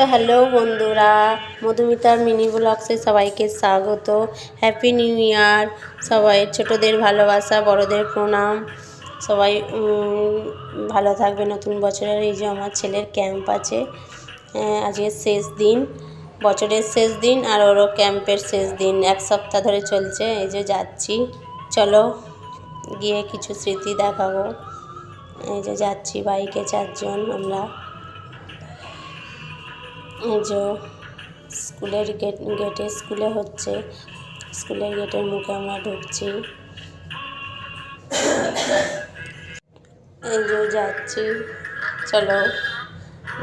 তো হ্যালো বন্ধুরা মধুমিতার মিনি ব্লগসে সবাইকে স্বাগত। হ্যাপি নিউ ইয়ার সবাই ছোটদের ভালোবাসা বড়দের প্রণাম। সবাই ভালো থাকবে নতুন বছরের এই যে আমার ছেলের ক্যাম্প আছে। আহ, আজকে শেষ দিন বছরের শেষ দিন আর ওরও ক্যাম্পের শেষ দিন। এক সপ্তাহ ধরে চলছে এই যে যাচ্ছি। চলো গিয়ে কিছু স্মৃতি দেখাবো। এই যে যাচ্ছি বাইকে চারজন আমরা। যে স্কুলের গেট, গেটে স্কুলে হচ্ছে, স্কুলের গেটের মুখে আমরা ঢুকছি। এই যাচ্ছি। চলো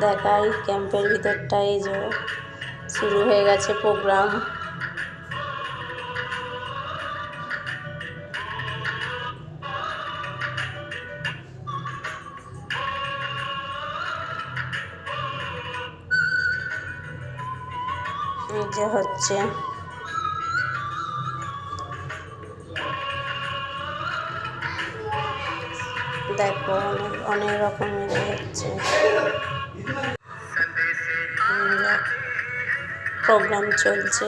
দেখাই ক্যাম্পের ভিতরটা, এই যে শুরু হয়ে গেছে প্রোগ্রাম। যে হচ্ছে। দেখো অনেক অনেক রকমের হচ্ছে। প্রোগ্রাম চলছে।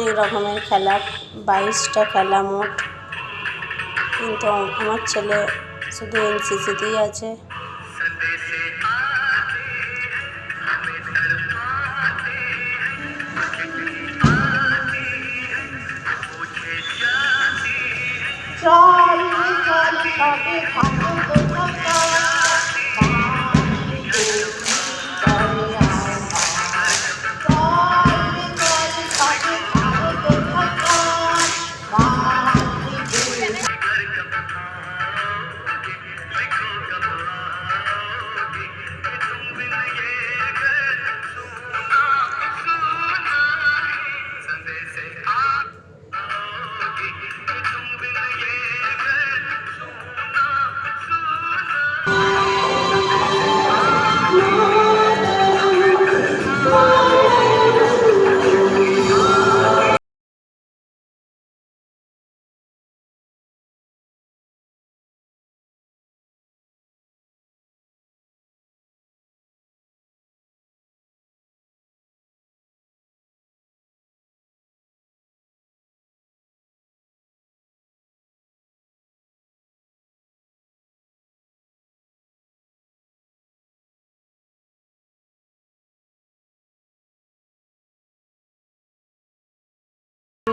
অনেক রকমের খেলা বাইশটা খেলা মোট কিন্তু আমার ছেলে শুধু এনসিসিতেই আছে চল চল সবে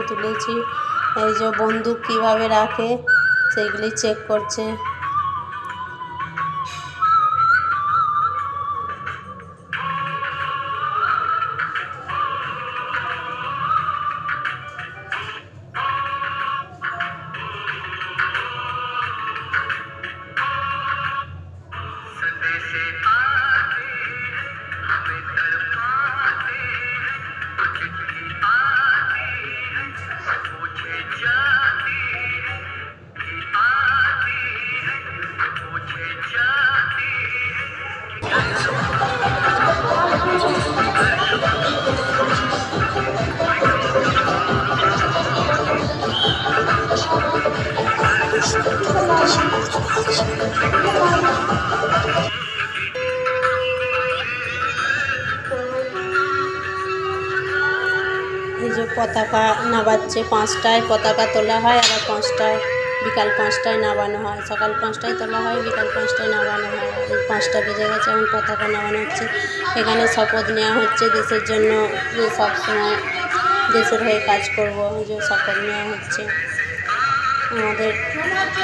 তুলেছি। এই যে বন্দুক কীভাবে রাখে সেইগুলি চেক করছে। এই যে পতাকা নামাচ্ছে, পাঁচটায় পতাকা তোলা হয়, আবার পাঁচটায়, বিকাল পাঁচটায় নামানো হয়। সকাল পাঁচটায় তোলা হয়, বিকাল পাঁচটায় নামানো হয়। এই পাঁচটা বেজে গেছে, এখন পতাকা নামানো হচ্ছে। এখানে শপথ নেওয়া হচ্ছে দেশের জন্য, যে সবসময় দেশের হয়ে কাজ করব যে শপথ নেওয়া হচ্ছে। আমাদের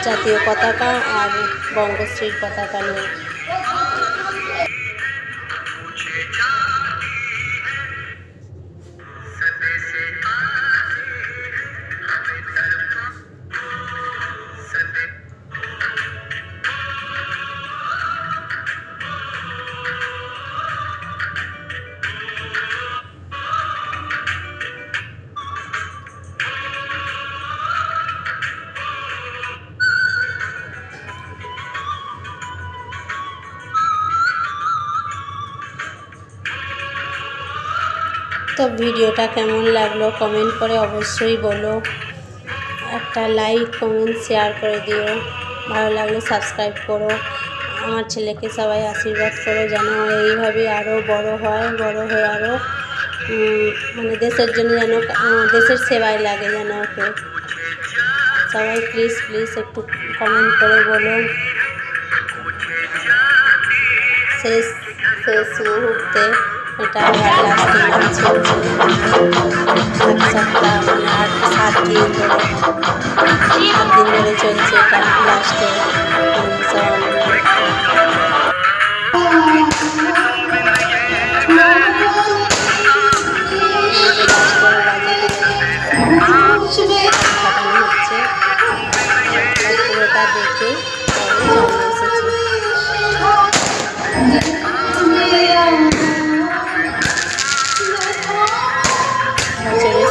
জাতীয় পতাকা আর বঙ্গশ্রীর পতাকা নিয়ে। তো ভিডিওটা কেমন লাগল কমেন্ট করে অবশ্যই বলো। একটা লাইক, কমেন্ট, শেয়ার করে দিও। ভালো লাগলে সাবস্ক্রাইব করো। আমার ছেলেকে সবাই আশীর্বাদ করো যেন এইভাবে আরও বড় হয়, বড় হয়ে আরও মানে দেশের জন্য যেন দেশের সেবায় লাগে যেন ওকে। সবাই প্লিজ প্লিজ একটু কমেন্ট করে বলো। শেষ শেষ মুহূর্তে। এটা চলছে এক সপ্তাহ মানে আট সাত দিন ধরে সাত দিন ধরে চলছে এটা লাস্টে দেখে